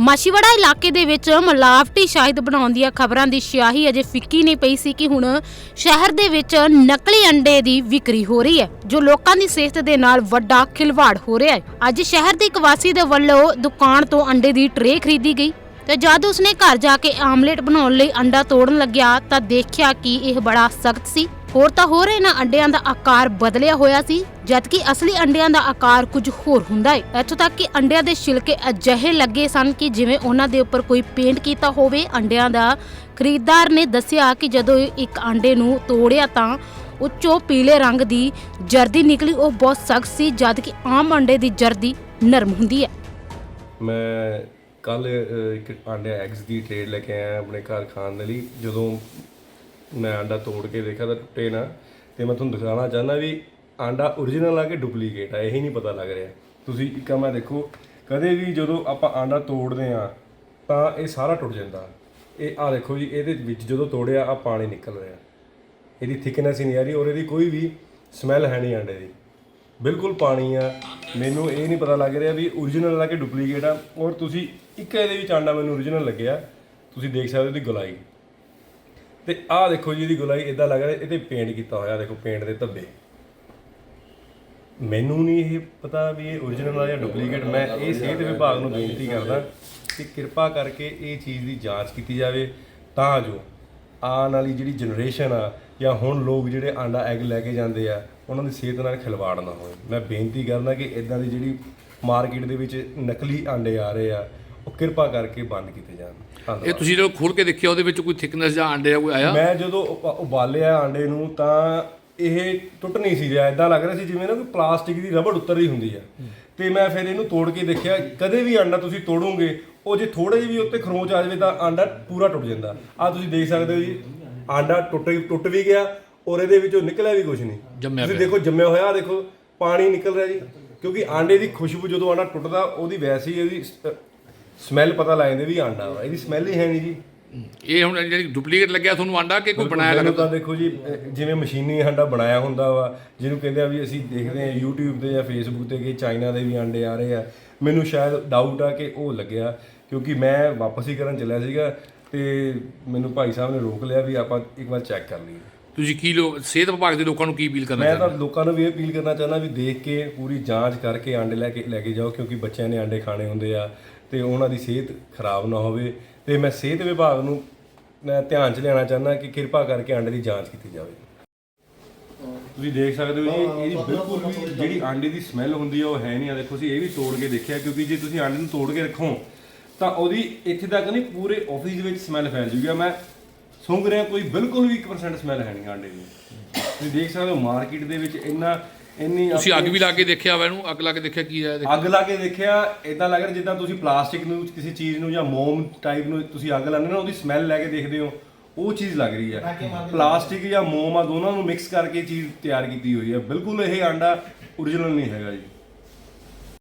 ਮਾਸ਼ੀਵਾੜਾ ਇਲਾਕੇ ਦੇ ਵਿੱਚ ਮਿਲਾਵਟੀ ਸ਼ਾਹਿਦ ਬਣਾਉਣ ਦੀਆਂ ਖਬਰਾਂ ਦੀ ਸਿਆਹੀ ਅਜੇ ਫਿੱਕੀ ਨਹੀਂ ਪਈ ਸੀ ਕਿ ਹੁਣ ਸ਼ਹਿਰ ਦੇ ਵਿੱਚ ਨਕਲੀ ਅੰਡੇ ਦੀ ਵਿਕਰੀ ਹੋ ਰਹੀ ਹੈ, ਜੋ ਲੋਕਾਂ ਦੀ ਸਿਹਤ ਦੇ ਨਾਲ ਵੱਡਾ ਖਿਲਵਾੜ ਹੋ ਰਿਹਾ ਹੈ। ਅੱਜ ਸ਼ਹਿਰ ਦੇ ਇੱਕ ਵਾਸੀ ਦੇ ਵੱਲੋਂ ਦੁਕਾਨ ਤੋਂ ਅੰਡੇ ਦੀ ਟਰੇ ਖਰੀਦੀ ਗਈ ਤੇ ਜਦ ਉਸਨੇ ਘਰ ਜਾ ਕੇ ਆਮਲੇਟ ਬਣਾਉਣ ਲਈ ਅੰਡਾ ਤੋੜਨ ਲੱਗਿਆ ਤਾਂ ਦੇਖਿਆ ਕਿ ਇਹ ਬੜਾ ਸਖਤ ਸੀ। ਹੋਰ ਤਾਂ ਹੋਰ ਇਹਨਾਂ ਅੰਡਿਆਂ ਦਾ ਆਕਾਰ ਬਦਲਿਆ ਹੋਇਆ ਸੀ, ਜਦਕਿ ਅਸਲੀ ਅੰਡਿਆਂ ਦਾ ਆਕਾਰ ਕੁਝ ਹੋਰ ਹੁੰਦਾ ਹੈ। ਇੱਥੋਂ ਤੱਕ ਕਿ ਅੰਡਿਆਂ ਦੇ ਛਿਲਕੇ ਅਜਿਹੇ ਲੱਗੇ ਸਨ ਕਿ ਜਿਵੇਂ ਉਹਨਾਂ ਦੇ ਉੱਪਰ ਕੋਈ ਪੇਂਟ ਕੀਤਾ ਹੋਵੇ, ਅੰਡਿਆਂ ਦਾ। ਖਰੀਦਦਾਰ ਨੇ ਦੱਸਿਆ ਕਿ ਜਦੋਂ ਇੱਕ ਅੰਡੇ ਨੂੰ ਤੋੜਿਆ ਤਾਂ ਉੱਚੋਂ ਪੀਲੇ ਰੰਗ ਦੀ ਜਰਦੀ ਨਿਕਲੀ। ਉਹ ਬਹੁਤ ਸਖਤ ਸੀ, ਜਦਕਿ ਆਮ ਅੰਡੇ ਦੀ ਜਰਦੀ ਨਰਮ ਹੁੰਦੀ ਹੈ। ਮੈਂ ਕੱਲ ਇੱਕ ਆਂਡੇ ਐਗਸ ਦੀ ਟ੍ਰੇਡ ਲੈ ਕੇ ਆਇਆ ਆਪਣੇ ਘਰ ਖਾਣ ਦੇ ਲਈ। ਜਦੋਂ ਮੈਂ ਆਂਡਾ ਤੋੜ ਕੇ ਦੇਖਿਆ ਤਾਂ ਟੁੱਟੇ ਨਾ, ਤੇ ਮੈਂ ਤੁਹਾਨੂੰ ਦਿਖਾਉਣਾ ਚਾਹੁੰਦਾ ਵੀ ਆਂਡਾ origignal ਆ ਕਿ ਡੁਪਲੀਕੇਟ ਆ, ਇਹ ਨਹੀਂ ਪਤਾ ਲੱਗ ਰਿਹਾ। ਤੁਸੀਂ ਇੱਕ ਮੈਂ ਦੇਖੋ, ਕਦੇ ਵੀ ਜਦੋਂ ਆਪਾਂ ਆਂਡਾ ਤੋੜਦੇ ਆ, ਤਾਂ ਇਹ ਸਾਰਾ ਟੁੱਟ ਜਾਂਦਾ। ਇਹ ਆ ਦੇਖੋ ਜੀ, ਇਹਦੇ ਵਿੱਚ ਜਦੋਂ ਤੋੜਿਆ, ਆ ਪਾਣੀ ਨਿਕਲ ਰਿਹਾ। ਇਹਦੀ ਥਿਕਨੈਸ ਹੀ ਨਹੀਂ ਆ ਰਹੀ ਔਰ ਇਹਦੀ ਕੋਈ ਵੀ ਸਮੈਲ ਹੈ ਨਹੀਂ ਆਂਡੇ ਦੀ। ਬਿਲਕੁਲ ਪਾਣੀ ਆ। ਮੈਨੂੰ ਇਹ ਨਹੀਂ ਪਤਾ ਲੱਗ ਰਿਹਾ ਵੀ origignal ਆ ਕਿ ਡੁਪਲੀਕੇਟ ਆ। ਔਰ ਤੁਸੀਂ ਇੱਕ ਇਹਦੇ ਵਿੱਚ ਆਂਡਾ ਮੈਨੂੰ origignal ਲੱਗਿਆ। ਤੁਸੀਂ ਦੇਖ ਸਕਦੇ ਹੋ ਇਹਦੀ ਗਲਾਈ। ਤੇ ਆਹ ਦੇਖੋ ਜੀ ਇਹਦੀ ਗੁਲਾਈ ਇਦਾਂ ਲੱਗ ਰਿਹਾ ਇਹਤੇ ਪੇਂਟ ਕੀਤਾ ਹੋਇਆ, ਦੇਖੋ ਪੇਂਟ ਦੇ ਧੱਬੇ। ਮੈਨੂੰ ਨਹੀਂ ਇਹ ਪਤਾ ਵੀ ਇਹ origignal ਆ ਜਾਂ ਡੁਪਲੀਕੇਟ ਮੈਂ ਇਹ ਸਿਹਤ ਵਿਭਾਗ ਨੂੰ ਬੇਨਤੀ ਕਰਦਾ ਕਿ ਕਿਰਪਾ ਕਰਕੇ ਇਹ ਚੀਜ਼ ਦੀ ਜਾਂਚ ਕੀਤੀ ਜਾਵੇ, ਤਾਂ ਜੋ ਆਉਣ ਵਾਲੀ ਜਿਹੜੀ ਜਨਰੇਸ਼ਨ ਆ, ਜਾਂ ਹੁਣ ਲੋਕ ਜਿਹੜੇ ਆਂਡਾ ਐਗ ਲੈ ਕੇ ਜਾਂਦੇ ਆ, ਉਹਨਾਂ ਦੀ ਸਿਹਤ ਨਾਲ ਖਿਲਵਾੜ ਨਾ ਹੋਵੇ। ਮੈਂ ਬੇਨਤੀ ਕਰਦਾ ਕਿ ਇਦਾਂ ਦੀ ਜਿਹੜੀ ਮਾਰਕੀਟ ਦੇ ਵਿੱਚ ਨਕਲੀ ਆਂਡੇ ਆ ਰਹੇ ਆ ਉਹ ਕਿਰਪਾ ਕਰਕੇ ਬੰਦ ਕੀਤੇ ਜਾਣ। ਇਹ ਤੁਸੀਂ ਜਦੋਂ ਖੋਲ ਕੇ ਦੇਖਿਆ ਉਹਦੇ ਵਿੱਚ ਕੋਈ ਥਿਕਨੈਸ ਜਾਂ ਅੰਡੇ ਦਾ ਕੋਈ ਆਇਆ? ਮੈਂ ਜਦੋਂ ਉਪ- ਉਬਾਲਿਆ ਆਂਡੇ ਨੂੰ ਤਾਂ ਇਹ ਟੁੱਟ ਨਹੀਂ ਸੀ ਰਿਹਾ। ਇਦਾਂ ਲੱਗ ਰਿਹਾ ਸੀ ਜਿਵੇਂ ਨਾ ਕੋਈ ਪਲਾਸਟਿਕ ਦੀ ਰਬੜ ਉੱਤਰ ਰਹੀ ਹੁੰਦੀ ਆ। ਤੇ ਮੈਂ ਫਿਰ ਇਹਨੂੰ ਤੋੜ ਕੇ ਦੇਖਿਆ ਕਦੇ ਵੀ ਆਂਡਾ ਤੁਸੀਂ ਤੋੜੋਗੇ ਉਹ ਜੇ ਥੋੜੇ ਜਿਹੇ ਵੀ ਉੱਤੇ ਖਰੋਚ ਆ ਜਾਵੇ ਤਾਂ ਆਂਡਾ ਪੂਰਾ ਟੁੱਟ ਜਾਂਦਾ। ਆ ਤੁਸੀਂ ਦੇਖ ਸਕਦੇ ਹੋ ਜੀ ਆਂਡਾ ਟੁੱਟ ਟੁੱਟ ਵੀ ਗਿਆ ਔਰ ਇਹਦੇ ਵਿੱਚੋਂ ਨਿਕਲਿਆ ਵੀ ਕੁਝ ਨਹੀਂ। ਜੰਮਿਆ ਤੁਸੀਂ ਦੇਖੋ ਜੰਮਿਆ ਹੋਇਆ ਆਹ ਦੇਖੋ ਪਾਣੀ ਨਿਕਲ ਰਿਹਾ ਜੀ। ਕਿਉਂਕਿ ਆਂਡੇ ਦੀ ਖੁਸ਼ਬੂ ਜਦੋਂ ਆਂਡਾ ਟੁੱਟਦਾ ਉਹਦੀ ਵੈਸੀ ਇਹਦੀ ਸਮੈਲ ਪਤਾ ਲੱਗ ਜਾਂਦੀ ਵੀ ਆਂਡਾ ਵਾ ਇਹਦੀ ਸਮੈਲ ਹੀ ਹੈ ਨਹੀਂ ਜੀ। ਇਹ ਹੁਣ ਜਿਹੜੀ ਡੁਪਲੀਕੇਟ ਲੱਗਿਆ ਤੁਹਾਨੂੰ ਆਂਡਾ ਕਿ ਕੋਈ ਬਣਾਇਆ ਮੈਨੂੰ ਲੱਗਦਾ? ਤਾਂ ਦੇਖੋ ਜੀ ਅਹ ਜਿਵੇਂ ਮਸ਼ੀਨੀ ਆਂਡਾ ਬਣਾਇਆ ਹੁੰਦਾ ਵਾ ਜਿਹਨੂੰ ਕਹਿੰਦੇ ਆ ਵੀ ਅਸੀਂ ਦੇਖਦੇ ਆ YouTube ਤੇ ਜਾਂ Facebook ਤੇ ਕਿ ਚਾਈਨਾ ਦੇ ਵੀ ਆਂਡੇ ਆ ਰਹੇ ਆ। ਮੈਨੂੰ ਸ਼ਾਇਦ ਡਾਊਟ ਆ ਕਿ ਉਹ ਲੱਗਿਆ ਕਿਉਂਕਿ ਮੈਂ ਵਾਪਸ ਹੀ ਕਰਨ ਚੱਲਿਆ ਸੀਗਾ ਤੇ ਮੈਨੂੰ ਭਾਈ ਸਾਹਿਬ ਨੇ ਰੋਕ ਲਿਆ ਵੀ ਆਪਾਂ ਇੱਕ ਵਾਰ ਚੈੱਕ ਕਰ ਲਈਏ। ਤੁਸੀਂ ਕੀ ਲੋ ਸਿਹਤ ਵਿਭਾਗ ਦੇ ਲੋਕਾਂ ਨੂੰ ਕੀ ਅਪੀਲ ਕਰਨਾ ਮੈਂ ਚਾਹੁੰਦੇ ਤਾਂ ਲੋਕਾਂ ਨੂੰ ਵੀ ਇਹ ਅਪੀਲ ਕਰਨਾ ਚਾਹੁੰਦਾ ਵੀ ਦੇਖ ਕੇ ਪੂਰੀ ਜਾਂਚ ਕਰਕੇ ਆਂਡੇ ਲੈ ਕੇ ਲੈ ਕੇ ਜਾਓ ਕਿਉਂਕਿ ਬੱਚਿਆਂ ਨੇ ਆਂਡੇ ਖਾਣੇ ਹੁੰਦੇ ਆ। ਤੇ ਉਹਨਾਂ ਦੀ ਸਿਹਤ ਖਰਾਬ ਨਾ ਹੋਵੇ ਤੇ ਮੈਂ ਸਿਹਤ ਵਿਭਾਗ ਨੂੰ ਮੈਂ ਧਿਆਨ 'ਚ ਲਿਆਉਣਾ ਚਾਹੁੰਦਾ ਕਿ ਕਿਰਪਾ ਕਰਕੇ ਆਂਡੇ ਦੀ ਜਾਂਚ ਕੀਤੀ ਜਾਵੇ। ਤੁਸੀਂ ਦੇਖ ਸਕਦੇ ਹੋ ਜੀ ਇਹਦੀ ਬਿਲਕੁਲ ਵੀ ਜਿਹੜੀ ਆਂਡੇ ਦੀ ਸਮੈਲ ਹੁੰਦੀ ਆ ਉਹ ਹੈ ਨਹੀਂ। ਆ ਦੇਖੋ ਅਸੀਂ ਇਹ ਵੀ ਤੋੜ ਕੇ ਦੇਖਿਆ ਕਿਉਂਕਿ ਜੇ ਤੁਸੀਂ ਆਂਡੇ ਨੂੰ ਤੋੜ ਕੇ ਰੱਖੋ ਤਾਂ ਉਹਦੀ ਇੱਥੇ ਤੱਕ ਨਹੀਂ ਪੂਰੇ ਆਫਿਸ ਦੇ ਵਿੱਚ ਸਮੈਲ ਫੈਲ ਜੂਗੀ। ਮੈਂ ਸੁੰਘ ਰਿਹਾ ਕੋਈ ਬਿਲਕੁਲ ਵੀ 1% ਸਮੈਲ ਹੈ ਨਹੀਂ ਆਂਡੇ ਦੀ। ਤੁਸੀਂ ਦੇਖ ਸਕਦੇ ਹੋ ਮਾਰਕੀਟ ਦੇ ਵਿੱਚ ਇੰਨਾ ਇੰਨੀ ਤੁਸੀਂ ਅੱਗ ਵੀ ਲਾ ਕੇ ਦੇਖਿਆ ਵਾ ਇਹਨੂੰ? ਅੱਗ ਲਾ ਕੇ ਦੇਖਿਆ ਕੀ ਹੈ ਅੱਗ ਲਾ ਕੇ ਦੇਖਿਆ ਇਦਾਂ ਲੱਗ ਰਿਹਾ ਜਿੱਦਾਂ ਤੁਸੀਂ ਪਲਾਸਟਿਕ ਨੂੰ ਕਿਸੇ ਚੀਜ਼ ਨੂੰ ਜਾਂ ਮੋਮ ਟਾਈਪ ਨੂੰ ਤੁਸੀਂ ਅੱਗ ਲਾਉਂਦੇ ਨਾ ਉਹਦੀ ਸਮੈਲ ਲੈ ਕੇ ਦੇਖਦੇ ਹੋ ਉਹ ਚੀਜ਼ ਲੱਗ ਰਹੀ ਹੈ। ਪਲਾਸਟਿਕ ਜਾਂ ਮੋਮ ਆ ਦੋਨਾਂ ਨੂੰ ਮਿਕਸ ਕਰਕੇ ਚੀਜ਼ ਤਿਆਰ ਕੀਤੀ ਹੋਈ ਹੈ। ਬਿਲਕੁਲ ਇਹ ਆਂਡਾ origignal ਨਹੀਂ ਹੈਗਾ ਜੀ।